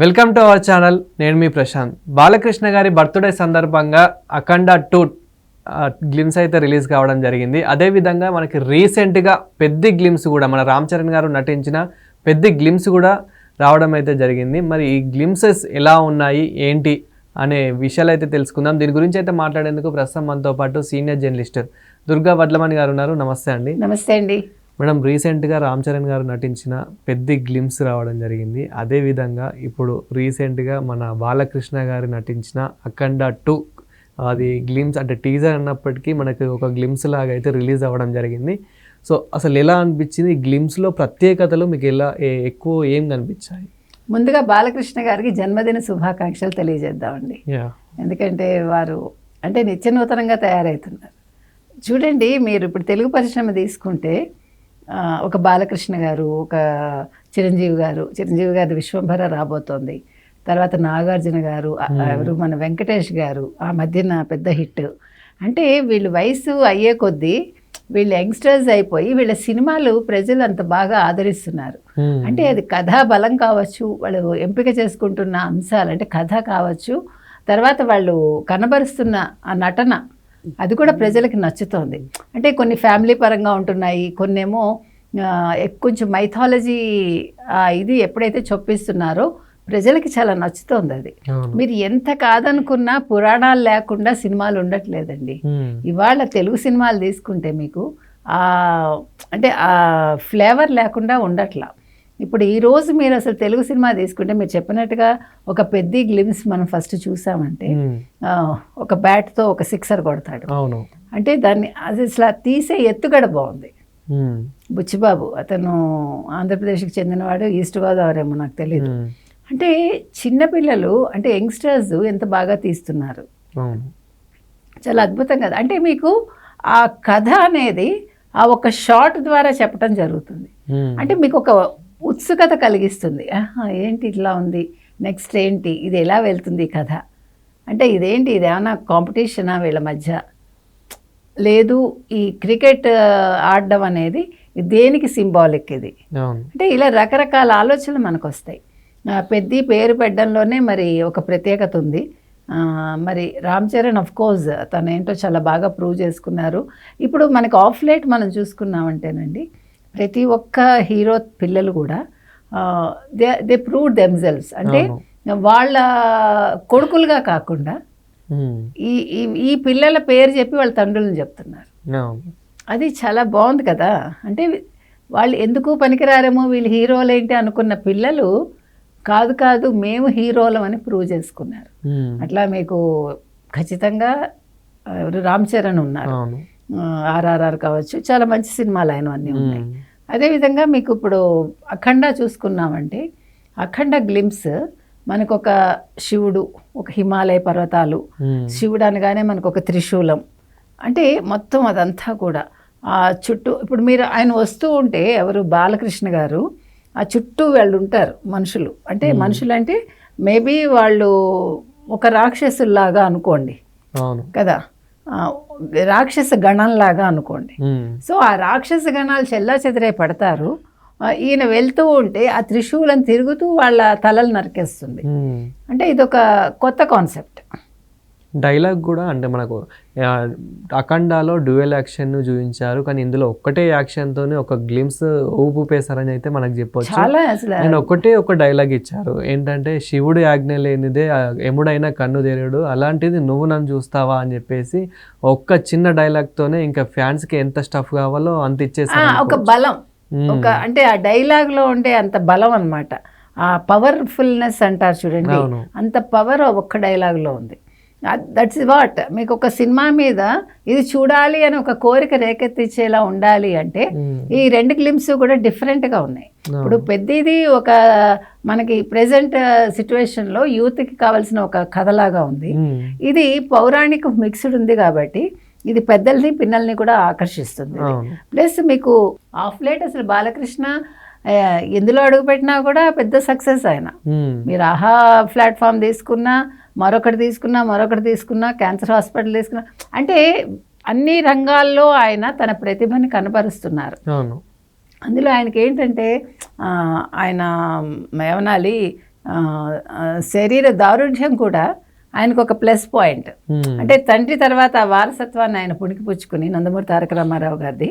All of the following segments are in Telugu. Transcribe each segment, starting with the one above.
వెల్కమ్ టు అవర్ ఛానల్ నేను మీ ప్రశాంత్. బాలకృష్ణ గారి బర్త్డే సందర్భంగా అఖండ టూ గ్లిమ్స్ అయితే రిలీజ్ కావడం జరిగింది. అదేవిధంగా మనకి రీసెంట్గా పెద్ద గ్లిమ్స్ కూడా మన రామ్ చరణ్ గారు నటించిన పెద్ద గ్లిమ్స్ కూడా రావడం అయితే జరిగింది. మరి ఈ గ్లిమ్సెస్ ఎలా ఉన్నాయి ఏంటి అనే విషయాలు అయితే తెలుసుకుందాం. దీని గురించి అయితే మాట్లాడేందుకు ప్రస్తుతం మనతో పాటు సీనియర్ జర్నలిస్ట్ దుర్గా వడ్లమణి గారు ఉన్నారు. నమస్తే అండి. నమస్తే అండి. మేడం రీసెంట్గా రామ్ చరణ్ గారు నటించిన పెద్ద గ్లిమ్స్ రావడం జరిగింది. అదేవిధంగా ఇప్పుడు రీసెంట్గా మన బాలకృష్ణ గారు నటించిన అఖండ టూ అది గ్లిమ్స్ అంటే టీజర్ అన్నప్పటికీ మనకి ఒక గ్లిమ్స్ లాగా అయితే రిలీజ్ అవ్వడం జరిగింది. సో అసలు ఎలా అనిపించింది? గ్లిమ్స్లో ప్రత్యేకతలు మీకు ఎలా ఎక్కువ ఏం కనిపించాయి? ముందుగా బాలకృష్ణ గారికి జన్మదిన శుభాకాంక్షలు తెలియజేద్దామండి. ఎందుకంటే వారు అంటే నిత్య నూతనంగా తయారవుతున్నారు చూడండి మీరు ఇప్పుడు తెలుగు పరిశ్రమ తీసుకుంటే ఒక బాలకృష్ణ గారు ఒక చిరంజీవి గారు చిరంజీవి గారి విశ్వంభర రాబోతోంది. తర్వాత నాగార్జున గారు ఎవరు మన వెంకటేష్ గారు ఆ మధ్యన పెద్ద హిట్. అంటే వీళ్ళు వయసు అయ్యే కొద్దీ వీళ్ళు యంగ్స్టర్స్ అయిపోయి వీళ్ళ సినిమాలు ప్రజలు అంత బాగా ఆదరిస్తున్నారు. అంటే అది కథా బలం కావచ్చు వాళ్ళు ఎంపిక చేసుకుంటున్న అంశాలు అంటే కథ కావచ్చు తర్వాత వాళ్ళు కనబరుస్తున్న ఆ నటన అది కూడా ప్రజలకు నచ్చుతోంది. అంటే కొన్ని ఫ్యామిలీ పరంగా ఉంటున్నాయి కొన్నేమో ఆ, ఎక్- కొంచెం మైథాలజీ ఇది ఎప్పుడైతే చొప్పిస్తున్నారో ప్రజలకి చాలా నచ్చుతోంది అది. మీరు ఎంత కాదనుకున్నా పురాణాలు లేకుండా సినిమాలు ఉండట్లేదండి. ఇవాళ తెలుగు సినిమాలు తీసుకుంటే మీకు ఆ అంటే ఆ ఫ్లేవర్ లేకుండా ఉండట్లా. ఇప్పుడు ఈ రోజు మీరు అసలు తెలుగు సినిమా తీసుకుంటే మీరు చెప్పినట్టుగా ఒక పెద్ద గ్లిమ్స్ మనం ఫస్ట్ చూసామంటే. ఆ, ఒక బ్యాట్తో ఒక సిక్సర్ కొడతాడు అవును అంటే దాన్ని అది అసలు తీసే ఎత్తుగడ బాగుంది మ్మ్. బుచ్చిబాబు అతను ఆంధ్రప్రదేశ్కి చెందినవాడు ఈస్ట్ గోదావరి ఏమో నాకు తెలియదు మ్మ్. అంటే చిన్నపిల్లలు అంటే యంగ్స్టర్స్ ఎంత బాగా తీస్తున్నారు చాలా అద్భుతం కదా అంటే మీకు ఆ కథ అనేది ఆ ఒక షార్ట్ ద్వారా చెప్పడం జరుగుతుంది. అంటే మీకు ఒక ఉత్సుకత కలిగిస్తుంది. ఏంటి ఇట్లా ఉంది? నెక్స్ట్ ఏంటి? ఇది ఎలా వెళ్తుంది ఈ కథ? అంటే ఇదేంటి? ఇది ఏమైనా కాంపిటీషనా వీళ్ళ మధ్య? లేదు ఈ క్రికెట్ ఆడడం అనేది దేనికి సింబాలిక్ ఇది? అంటే ఇలా రకరకాల ఆలోచనలు మనకు వస్తాయి పెద్ది పేరు పెట్టడంలోనే మరి ఒక ప్రత్యేకత ఉంది. మరి రామ్ చరణ్ అఫ్ కోర్స్ తను ఏంటో చాలా బాగా ప్రూవ్ చేసుకున్నారు. ఇప్పుడు మనకి ఆఫ్ లైట్ మనం చూసుకున్నామంటేనండి ప్రతి ఒక్క హీరో పిల్లలు కూడా దే దే ప్రూవ్ దెమ్సెల్వ్స్ అంటే వాళ్ళ కొడుకులుగా కాకుండా. ఈ ఈ- పిల్లల పేరు చెప్పి వాళ్ళ తండ్రులను చెప్తున్నారు. అది చాలా బాగుంది కదా. అంటే వాళ్ళు ఎందుకు పనికిరారేమో వీళ్ళు హీరోలు ఏంటి అనుకున్న పిల్లలు కాదు కాదు మేము హీరోలం అని ప్రూవ్ చేసుకున్నారు. అట్లా మీకు ఖచ్చితంగా రామ్ చరణ్ ఉన్నారు. ఆర్ఆర్ఆర్ కావచ్చు చాలా మంచి సినిమాలు ఆయన అన్నీ ఉన్నాయి. అదేవిధంగా మీకు ఇప్పుడు అఖండ చూసుకున్నామంటే అఖండ గ్లిమ్స్ మనకు ఒక శివుడు ఒక హిమాలయ పర్వతాలు. శివుడు అనగానే మనకు ఒక త్రిశూలం. అంటే మొత్తం అదంతా కూడా ఆ చుట్టూ ఇప్పుడు మీరు ఆయన వస్తూ ఉంటే ఎవరు? బాలకృష్ణ గారు ఆ చుట్టూ వాళ్ళు ఉంటారు మనుషులు. అంటే మనుషులు అంటే మేబీ వాళ్ళు ఒక రాక్షసుల్లాగా అనుకోండి. కదా? రాక్షస గణంలాగా అనుకోండి. సో ఆ రాక్షస గణాలు చెల్లా చెదిరే పడతారు ఈయన వెళ్తూ ఉంటే ఆ త్రిశూలం తిరుగుతూ వాళ్ళ తలలు నరికేస్తుంది. అంటే ఇదొక కొత్త కాన్సెప్ట్ డైలాగ్ కూడా అంటే మనకు అఖండాలో డ్యూయల్ యాక్షన్ చూపించారు కానీ ఇందులో ఒక్కటే యాక్షన్ తోనే ఒక గ్లిమ్స్ ఊపేశారని అయితే మనకు చెప్పొచ్చు. నేను ఒకటే ఒక డైలాగ్ ఇచ్చారు. ఏంటంటే శివుడు ఆజ్ఞ లేనిదే ఎముడైనా కన్ను తెరడు అలాంటిది నువ్వు నన్ను చూస్తావా? అని చెప్పేసి ఒక్క చిన్న డైలాగ్ తోనే ఇంకా ఫ్యాన్స్కి ఎంత స్టఫ్ కావాలో అంత ఆ, ఇచ్చేసారు ఒక బలం. ఒక అంటే ఆ డైలాగ్లో ఉండే అంత బలం అన్నమాట. ఆ పవర్ఫుల్నెస్ అంటారు చూడండి. అంత పవర్ ఒక్క డైలాగ్లో ఉంది. దట్స్ వాట్ మీకు ఒక సినిమా మీద ఇది చూడాలి అని ఒక కోరిక రేకెత్తించేలా ఉండాలి అంటే మ్మ్. ఈ రెండు గ్లిమ్స్ కూడా different గా ఉన్నాయి. ఇప్పుడు పెద్దది ఒక మనకి ప్రెసెంట్లో యూత్కి కావాల్సిన ఒక కథలాగా ఉంది. మ్మ్. ఇది పౌరాణిక మిక్స్డ్ ఉంది కాబట్టి ఇది పెద్దల్ని పిల్లల్ని కూడా ఆకర్షిస్తుంది. ప్లస్ మీకు ఆఫ్ లైట్ అసలు బాలకృష్ణ ఎందులో అడుగుపెట్టినా కూడా పెద్ద సక్సెస్ ఆయన. మీరు ఆహా ప్లాట్ఫామ్ తీసుకున్నా మరొకటి తీసుకున్నా మరొకటి తీసుకున్నా క్యాన్సర్ హాస్పిటల్ తీసుకున్నా అంటే అన్ని రంగాల్లో ఆయన తన ప్రతిభని కనబరుస్తున్నారు అవును అందులో ఆయనకి ఏంటంటే ఆయన ఏమనాలి ఆ, శరీర దారుఢ్యం కూడా ఆయనకు ఒక ప్లస్ పాయింట్. అంటే తండ్రి తర్వాత ఆ వారసత్వాన్ని ఆయన పుణికిపుచ్చుకుని నందమూరి తారక రామారావు గారిది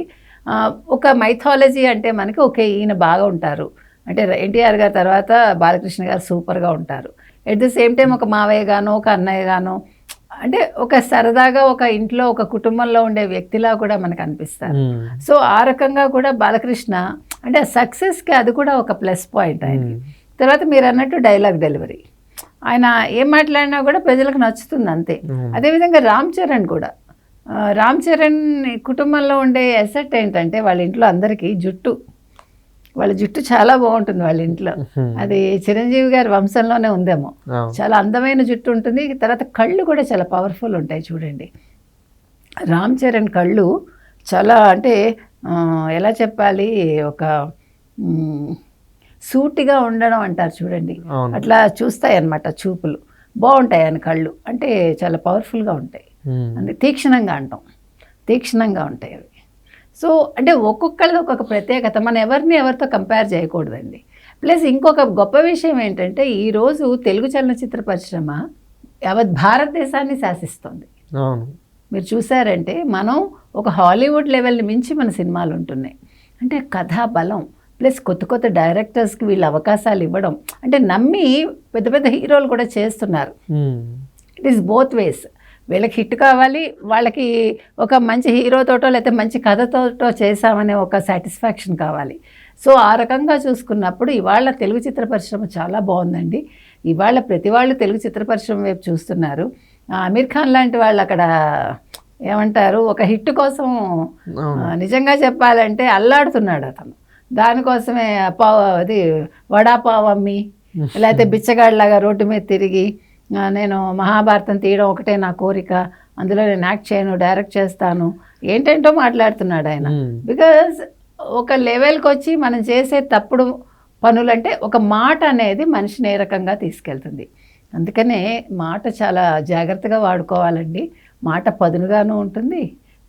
ఒక మైథాలజీ అంటే మనకి ఓకే ఈయన బాగా ఉంటారు. అంటే ఎన్టీఆర్ గారి తర్వాత బాలకృష్ణ గారు సూపర్గా ఉంటారు. ఎట్ ద సేమ్ టైం ఒక మావయ్య గానో ఒక అన్నయ్య గానో అంటే ఒక సరదాగా ఒక ఇంట్లో ఒక కుటుంబంలో ఉండే వ్యక్తిలా కూడా మనకు అనిపిస్తారు. Hmm. సో ఆ రకంగా కూడా బాలకృష్ణ అంటే సక్సెస్కి అది కూడా ఒక ప్లస్ పాయింట్ ఆయనకి. తర్వాత మీరు అన్నట్టు డైలాగ్ డెలివరీ ఆయన ఏం మాట్లాడినా కూడా ప్రజలకు నచ్చుతుంది అంతే. Hmm. అదేవిధంగా రామ్ చరణ్ కూడా. రామ్ చరణ్ కుటుంబంలో ఉండే ఎసెట్ ఏంటంటే వాళ్ళ ఇంట్లో అందరికీ జుట్టు. వాళ్ళ జుట్టు చాలా బాగుంటుంది వాళ్ళ ఇంట్లో. అది చిరంజీవి గారి వంశంలోనే ఉందేమో. చాలా అందమైన జుట్టు ఉంటుంది. తర్వాత కళ్ళు కూడా చాలా పవర్ఫుల్ ఉంటాయి చూడండి. రామ్ చరణ్ కళ్ళు చాలా అంటే ఎలా చెప్పాలి? ఒక సూటిగా ఉండడం అంటారు చూడండి. అట్లా చూస్తాయి అన్నమాట చూపులు. బాగుంటాయి ఆయన కళ్ళు. అంటే చాలా పవర్ఫుల్గా ఉంటాయి. అంటే తీక్షణంగా అంటాం. తీక్షణంగా ఉంటాయి అవి. సో అంటే ఒక్కొక్కళ్ళది ఒక్కొక్క ప్రత్యేకత. మనం ఎవరిని ఎవరితో కంపేర్ చేయకూడదండి. ప్లస్ ఇంకొక గొప్ప విషయం ఏంటంటే ఈరోజు తెలుగు చలనచిత్ర పరిశ్రమ యావత్ భారతదేశాన్ని శాసిస్తుంది. మీరు చూసారంటే మనం ఒక హాలీవుడ్ లెవెల్ని మించి మన సినిమాలు ఉంటున్నాయి. అంటే కథా బలం ప్లస్ కొత్త కొత్త డైరెక్టర్స్కి వీళ్ళు అవకాశాలు ఇవ్వడం. అంటే నమ్మి పెద్ద పెద్ద హీరోలు కూడా చేస్తున్నారు. Hmm. It is both ways వీళ్ళకి హిట్ కావాలి వాళ్ళకి ఒక మంచి హీరోతోటో లేకపోతే మంచి కథతోటో చేసామనే ఒక సాటిస్ఫాక్షన్ కావాలి. సో ఆ రకంగా చూసుకున్నప్పుడు ఇవాళ తెలుగు చిత్ర పరిశ్రమ చాలా బాగుందండి. ఇవాళ ప్రతి వాళ్ళు తెలుగు చిత్ర పరిశ్రమ వైపు చూస్తున్నారు. అమీర్ ఖాన్ లాంటి వాళ్ళు అక్కడ ఏమంటారు ఒక హిట్ కోసం నిజంగా చెప్పాలంటే అల్లాడుతున్నాడు అతను. దానికోసమే పావు అది వడాపావ్ అమ్మి లేకపోతే బిచ్చగాడిలాగా రోడ్డు మీద తిరిగి నేను మహాభారతం తీయడం ఒకటే నా కోరిక. అందులో నేను యాక్ట్ చేయను డైరెక్ట్ చేస్తాను. ఏంటంటో మాట్లాడుతున్నాడు ఆయన. బికాజ్ ఒక లెవెల్కి వచ్చి మనం చేసే తప్పుడు పనులంటే ఒక మాట అనేది మనిషిని ఏ రకంగా తీసుకెళ్తుంది. అందుకనే మాట చాలా జాగ్రత్తగా వాడుకోవాలండి. మాట పదునుగాను ఉంటుంది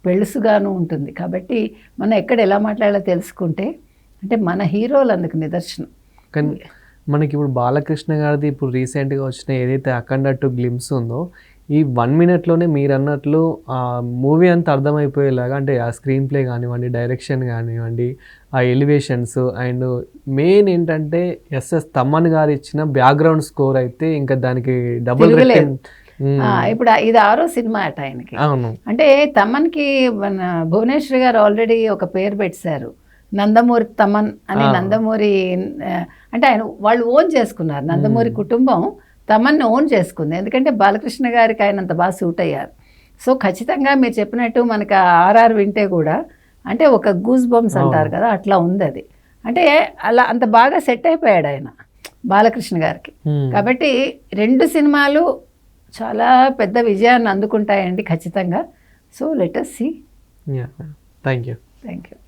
పెళుసుగాను ఉంటుంది. కాబట్టి మనం ఎక్కడ ఎలా మాట్లాడాలో తెలుసుకుంటే అంటే మన హీరోలు అందుకు నిదర్శనం. కానీ మనకి ఇప్పుడు బాలకృష్ణ గారిది ఇప్పుడు రీసెంట్గా వచ్చిన ఏదైతే అఖండ టు గ్లిమ్స్ ఉందో ఈ వన్ మినిట్లోనే మీరు అన్నట్లు ఆ మూవీ అంతా అర్థమైపోయేలాగా అంటే ఆ స్క్రీన్ ప్లే కానివ్వండి డైరెక్షన్ కానివ్వండి ఆ ఎలివేషన్స్ అండ్ మెయిన్ ఏంటంటే ఎస్ఎస్ తమ్మన్ గారు ఇచ్చిన బ్యాక్గ్రౌండ్ స్కోర్ అయితే ఇంకా దానికి డబుల్ ఇప్పుడు ఇది ఆరో సినిమా అట ఆయనకి. అవును. అంటే తమన్కి మన భువనేశ్వరి గారు ఆల్రెడీ ఒక పేరు పెట్టారు. నందమూరి తమన్ అని. నందమూరి అంటే ఆయన వాళ్ళు ఓన్ చేసుకున్నారు. నందమూరి కుటుంబం తమన్ని ఓన్ చేసుకుంది. ఎందుకంటే బాలకృష్ణ గారికి ఆయన అంత బాగా సూట్ అయ్యారు. సో ఖచ్చితంగా మీరు చెప్పినట్టు మనకి ఆర్ఆర్ వింటే కూడా అంటే ఒక గూస్ బంప్స్ అంటారు కదా అట్లా ఉంది అది. అంటే అలా అంత బాగా సెట్ అయిపోయాడు ఆయన బాలకృష్ణ గారికి. కాబట్టి రెండు సినిమాలు చాలా పెద్ద విజయాన్ని అందుకుంటాయండి ఖచ్చితంగా. So let us see thank you thank you